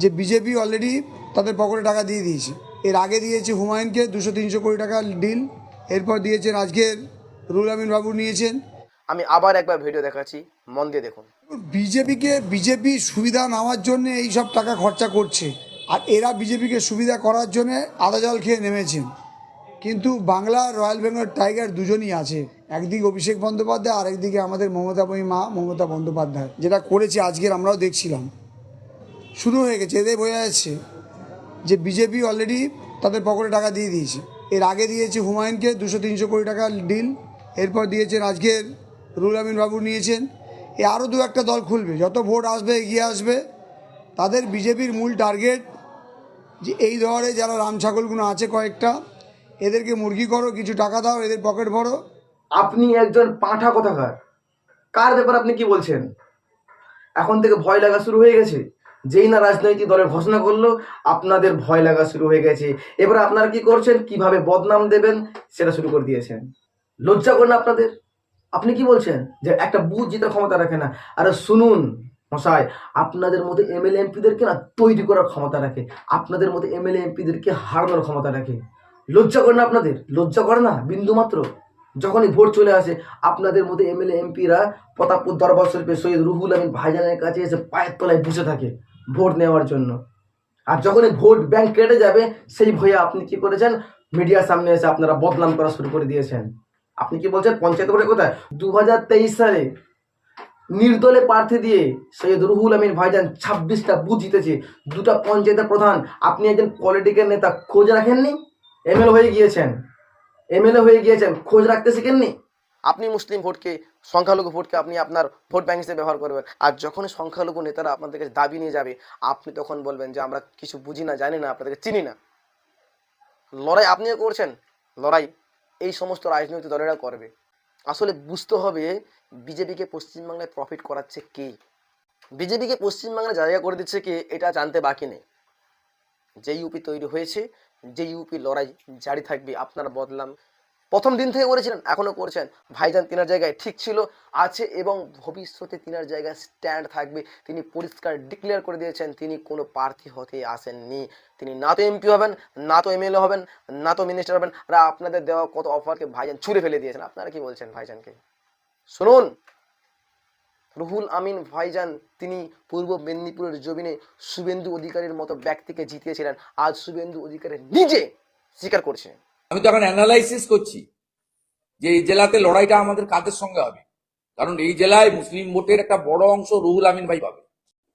যে BJP already তাদের পকেটে টাকা দিয়ে দিয়েছে। এর আগে দিয়েছে হুমায়ুনকে দুশো তিনশো কোটি টাকা ডিল এরপর দিয়েছেন আজকের রুল আমিন বাবু নিয়েছেন। আমি আবার একবার ভিডিও দেখাচ্ছি মন দিয়ে দেখুন। বিজেপিকে বিজেপি সুবিধা নেওয়ার জন্য এই সব টাকা খরচা করছে। আর এরা বিজেপিকে সুবিধা করার জন্য আদা জল খেয়ে নেমেছেন। কিন্তু বাংলা রয়্যাল বেঙ্গল টাইগার দুজনই আছে। একদিকে অভিষেক বন্দ্যোপাধ্যায় আর একদিকে আমাদের মমতাময়ী মা মমতা বন্দ্যোপাধ্যায় যেটা করেছে আজকের আমরাও দেখছিলাম। শুরু হয়ে গেছে, এদের বোঝা যাচ্ছে যে বিজেপি অলরেডি তাদের পকেটে টাকা দিয়ে দিয়েছে। এর আগে দিয়েছে হুমায়ুনকে দুশো তিনশো কোটি টাকা ডিল এরপর দিয়েছেন আজকের রুল আমিন বাবু নিয়েছেন। এ আরও দু একটা দল খুলবে, যত ভোট আসবে, এগিয়ে আসবে। তাদের বিজেপির মূল টার্গেট যে এই দরে যারা রাম ছাগলগুলো আছে কয়েকটা, এদেরকে মুরগি করো, কিছু টাকা দাও, এদের পকেট ভরো। আপনি একজন পাঁঠা কথাকার? কার ব্যাপার আপনি কি বলছেন? এখন থেকে ভয় লাগা শুরু হয়ে গেছে। যেই না রাজনৈতিক দলের ঘোষণা করল, আপনাদের ভয় লাগা শুরু হয়ে গেছে। এবার আপনারা কি করছেন? কীভাবে বদনাম দেবেন? সেটা শুরু করে দিয়েছেন। লজ্জা করেন আপনাদের? আপনি কি বলছেন? যে একটা বুথ জিতার ক্ষমতা রাখে না। আরে শুনুন, মশাই, আপনাদের মধ্যে এমএলএ এমপিদেরকে না তৈরি করার ক্ষমতা রাখে। আপনাদের মধ্যে এমএলএ এমপিদেরকে হারানোর ক্ষমতা রাখে। লজ্জা করে না আপনাদের? লজ্জা করে না? বিন্দু মাত্র। যখনই ভোট চলে আসে, আপনাদের মধ্যে এমএলএ এমপিরা প্রতাপপুর দরবার শরীফে সৈয়দ রুহুল আমিন ভাইজানের কাছে এসে পায়ের তলায় বসে থাকে। ভোট নেওয়ার জন্য। আর যখনই ভোট ব্যাংক কেটে যাবে, সেই ভয়ে আপনি কি করেছেন? মিডিয়ার সামনে এসে আপনারা বদনাম করা শুরু করে দিয়েছেন। আপনি কি বলছেন? পঞ্চায়েত ভোটে কোথায়? দু হাজার তেইশ সালে নির্দলে প্রার্থী দিয়ে সৈয়দ রুহুল আমিন ভাইজান ছাব্বিশটা বুথ জিতেছে। দুটা পঞ্চায়েতের প্রধান। আপনি একজন পলিটিক্যাল নেতা, খোঁজ রাখেননি? এমএলএ হয়ে গিয়েছেন। এমএলএ হয়ে গিয়েছেন, খোঁজ রাখতে শিখেননি? আপনি মুসলিম ভোটকে, সংখ্যালঘু ভোটকে আপনি আপনার ভোট ব্যাংক হিসেবে ব্যবহার করবেন। আর যখনই সংখ্যালঘু নেতারা আপনাদের কাছে দাবি নিয়ে যাবে, আপনি তখন বলবেন যে আমরা কিছু বুঝি না, জানি না, আপনাদেরকে চিনি না। লড়াই আপনিও করছেন, লড়াই এই সমস্ত রাজনৈতিক দলেরা করবে। আসলে বুঝতে হবে বিজেপিকে পশ্চিমবাংলায় প্রফিট করাচ্ছে কে? বিজেপিকে পশ্চিমবাংলায় জায়গা করে দিচ্ছে কে, এটা জানতে বাকি নেই। যে ইউপি তৈরি হয়েছে, যে ইউপি লড়াই জারি থাকবে, আপনারা বদলাম প্রথম দিন থেকে করেছিলেন, এখনও করছেন। ভাইজান তিনার জায়গায় ঠিক ছিল, আছে এবং ভবিষ্যতে তিনার জায়গায় স্ট্যান্ড থাকবে। তিনি পরিষ্কার ডিক্লেয়ার করে দিয়েছেন, তিনি কোনো প্রার্থী হতে আসেননি। তিনি না তো এমপি হবেন, না তো এমএলএ হবেন, না তো মিনিস্টার হবেন, আর আপনাদের দেওয়া কত অফারকে ভাইজান ছুঁড়ে ফেলে দিয়েছেন। আপনারা কি বলছেন ভাইজানকে? শুনুন, রুহুল আমিন ভাইজান, তিনি পূর্ব মেদিনীপুরের জমিনে শুভেন্দু অধিকারীর মতো ব্যক্তিকে জিতিয়েছিলেন। আজ শুভেন্দু অধিকারী নিজে স্বীকার করছে। আমি তো এখন অ্যানালাইসিস করছি যে এই জেলাতে লড়াইটা আমাদের কাদের সঙ্গে হবে? কারণ এই জেলায় মুসলিম ভোটের একটা বড় অংশ রুহুল আমিন ভাই পাবে।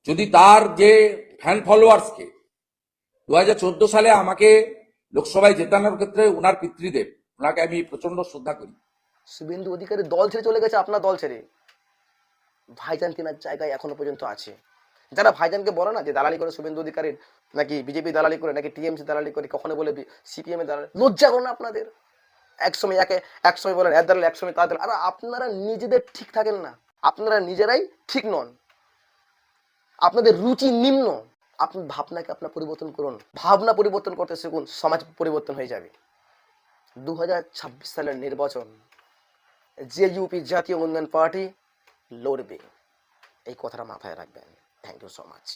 যদি তার যে ফ্যান ফলোয়ার্সকে দু হাজার চোদ্দ সালে আমাকে লোকসভায় জেতানোর ক্ষেত্রে ওনার পিতৃদেব ওনাকে আমি প্রচণ্ড শ্রদ্ধা করি। শুভেন্দু অধিকারী দল ছেড়ে চলে গেছে, আপনার দল ছেড়ে। ভাইজান কেনার জায়গায় এখনও পর্যন্ত আছে। যারা ভাইজানকে বলে না যে দালালি করে শুভেন্দু অধিকারীর নাকি বিজেপি দালালি করে, নাকি টিএমসি দালালি করে, কখনো বলে সিপিএম এর দালালি লজ্জা করে না আপনাদের। একসময় একে একসময় বলেন এর দালাল একসময় দালাল আর আপনারা নিজেদের ঠিক থাকেন না। আপনারা নিজেরাই ঠিক নন। আপনাদের রুচি নিম্ন। আপনার ভাবনাকে আপনার পরিবর্তন করুন। ভাবনা পরিবর্তন করতে শিখুন, সমাজ পরিবর্তন হয়ে যাবে। দু হাজার ছাব্বিশ সালের নির্বাচন যে ইউপি জাতীয় উন্নয়ন পার্টি লড়বে। এই কথাটা মাথায় রাখবেন। Thank you so much.